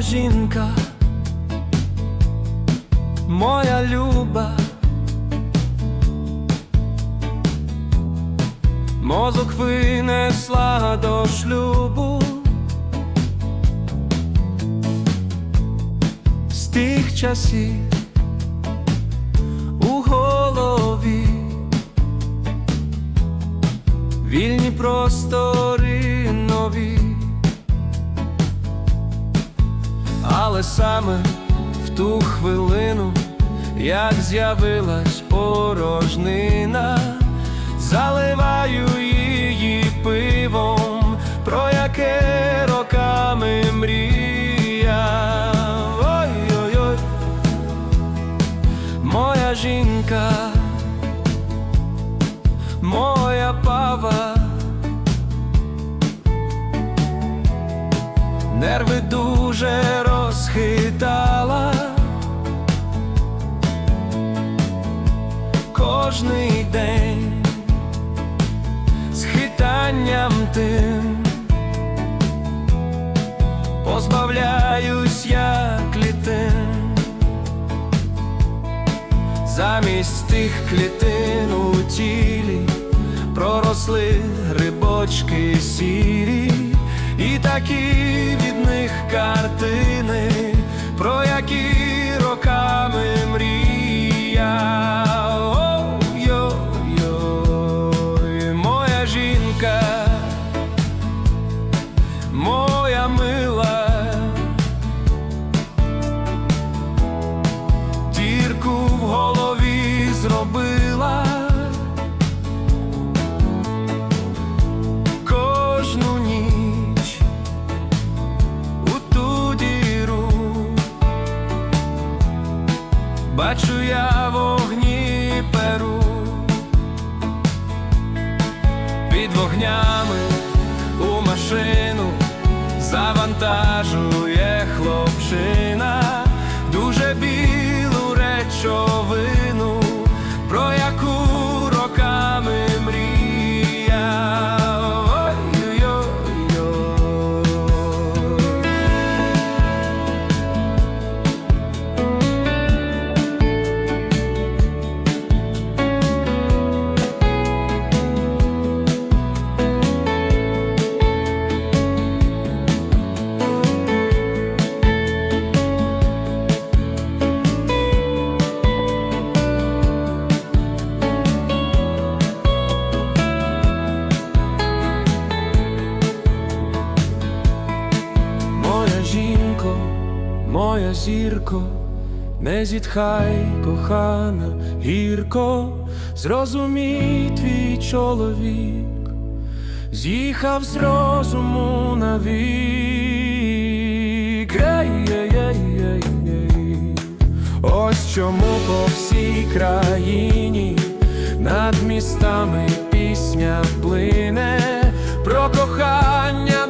жінка, моя люба, мозок винесла до шлюбу. З тих часів але саме в ту хвилину, як з'явилась порожнина, заливаю її пивом, про яке роками мріяв. Ой-ой-ой, моя жінка моя пава, нерви дуже розхитала. Кожний день з хитанням тим позбавляюсь я клітин замість тих клітин у тілі проросли грибочки сірі, і такі від них картини, бачу я вогні перу. Під вогнями у машину завантажує хлопчина. Дуже білу речовину, жінко, моя зірко, не зітхай, кохана, гірко, зрозумій твій чоловік, з'їхав з розуму навік. Ей-ей-ей-ей-ей. Ось чому по всій країні над містами пісня плине про кохання